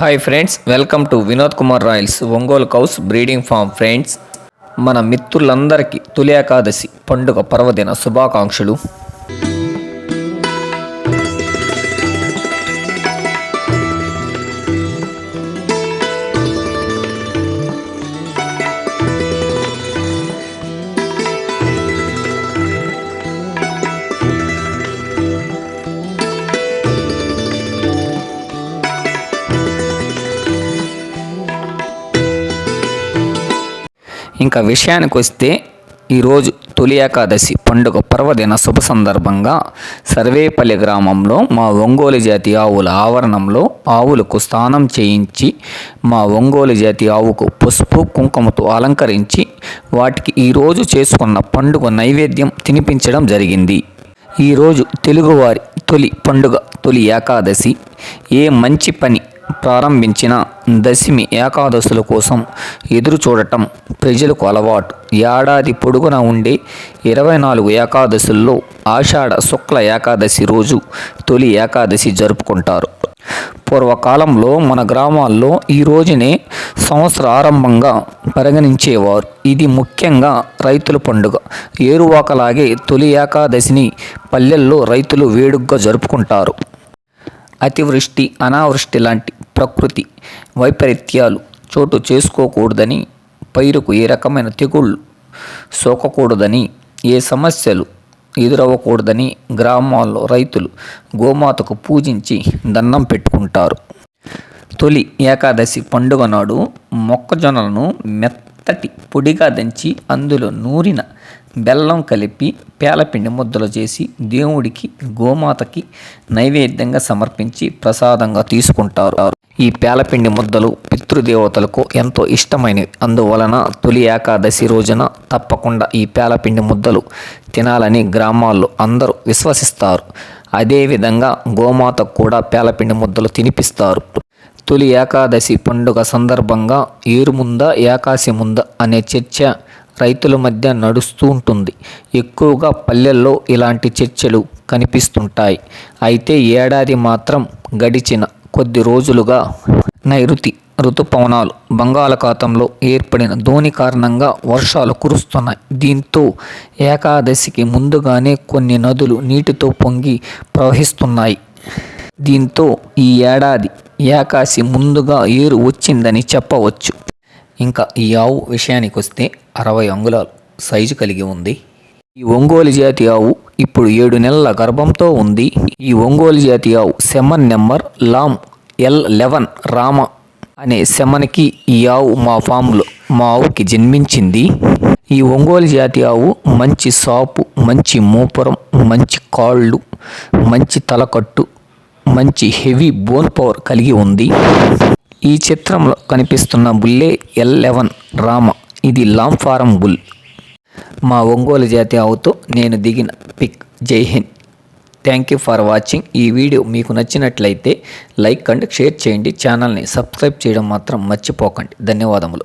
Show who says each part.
Speaker 1: Hi friends welcome to Vinod Kumar royals Ongole cows breeding farm. Friends మన మిత్రులందరికీ తొలి ఏకాదశి పండుగ పర్వదిన శుభాకాంక్షలు. ఇంకా విషయానికి వస్తే ఈరోజు తొలి ఏకాదశి పండుగ పర్వదిన శుభ సందర్భంగా సర్వేపల్లి గ్రామంలో మా ఒంగోలు జాతి ఆవుల ఆవరణంలో ఆవులకు స్నానం చేయించి మా ఒంగోలు జాతి ఆవుకు పసుపు కుంకుమతో అలంకరించి వాటికి ఈరోజు చేసుకున్న పండుగ నైవేద్యం తినిపించడం జరిగింది. ఈరోజు తెలుగువారి తొలి పండుగ తొలి ఏకాదశి. ఏ మంచి పని ప్రారంభించిన దశమి ఏకాదశుల కోసం ఎదురు చూడటం ప్రజలకు అలవాటు. ఏడాది పొడుగున ఉండే ఇరవై నాలుగు ఏకాదశుల్లో ఆషాఢ శుక్ల ఏకాదశి రోజు తొలి ఏకాదశి జరుపుకుంటారు. పూర్వకాలంలో మన గ్రామాల్లో ఈ రోజునే సంవత్సర ఆరంభంగా పరిగణించేవారు. ఇది ముఖ్యంగా రైతుల పండుగ. ఏరువాకలాగే తొలి ఏకాదశిని పల్లెల్లో రైతులు వేడుగ్గా జరుపుకుంటారు. అతివృష్టి అనావృష్టి లాంటి ప్రకృతి వైపరీత్యాలు చోటు చేసుకోకూడదని పైరుకు ఏ రకమైన తెగుళ్ళు సోకకూడదని ఏ సమస్యలు ఎదురవ్వకూడదని గ్రామాల్లో రైతులు గోమాతకు పూజించి దండం పెట్టుకుంటారు. తొలి ఏకాదశి పండుగ నాడు మొక్కజొన్నలను మెత్తటి పొడిగా దంచి అందులో నూరిన బెల్లం కలిపి పేలపిండి ముద్దలు చేసి దేవుడికి గోమాతకి నైవేద్యంగా సమర్పించి ప్రసాదంగా తీసుకుంటారు. ఈ పేలపిండి ముద్దలు పితృదేవతలకు ఎంతో ఇష్టమైనవి. అందువలన తొలి ఏకాదశి రోజున తప్పకుండా ఈ పేలపిండి ముద్దలు తినాలని గ్రామాల్లో అందరూ విశ్వసిస్తారు. అదేవిధంగా గోమాతకు కూడా పేలపిండి ముద్దలు తినిపిస్తారు. తొలి ఏకాదశి పండుగ సందర్భంగా ఏరుముంద ఏకాశి ముంద అనే చర్చ రైతుల మధ్య నడుస్తూ ఉంటుంది. ఎక్కువగా పల్లెల్లో ఇలాంటి చర్చలు కనిపిస్తుంటాయి. అయితే ఏడాది మాత్రం గడిచిన కొద్ది రోజులుగా నైరుతి ఋతుపవనాలు బంగాళాఖాతంలో ఏర్పడిన ధోని కారణంగా వర్షాలు కురుస్తున్నాయి. దీంతో ఏకాదశికి ముందుగానే కొన్ని నదులు నీటితో పొంగి ప్రవహిస్తున్నాయి. దీంతో ఈ ఏడాది ఏకాశి ముందుగా ఏరు వచ్చిందని చెప్పవచ్చు. ఇంకా ఈ ఆవు విషయానికి వస్తే అరవై అంగుళాలు సైజు కలిగి ఉంది. ఈ ఒంగోలు జాతి ఆవు ఇప్పుడు ఏడు నెలల గర్భంతో ఉంది. ఈ ఒంగోలు జాతి ఆవు సెమన్ నెంబర్ లామ్ ఎల్ లెవెన్ రామ అనే సెమన్కి ఈ ఆవు మా ఫామ్లో మా ఆవుకి జన్మించింది. ఈ ఒంగోలు జాతి ఆవు మంచి సాపు మంచి మూపురం మంచి కాళ్ళు మంచి తలకట్టు మంచి హెవీ బోన్ పవర్ కలిగి ఉంది. ఈ చిత్రంలో కనిపిస్తున్న బుల్లే ఎల్ లెవెన్ రామ. ఇది లామ్ ఫారం బుల్. మా ఒంగోలు జాతి ఆవుతో నేను దిగిన పిక్. జై Hind. Thank you for watching ఈ వీడియో మీకు నచ్చినట్లయితే లైక్ అండ్ షేర్ చేయండి. ఛానల్ని సబ్స్క్రైబ్ చేయడం మాత్రం మర్చిపోకండి. ధన్యవాదములు.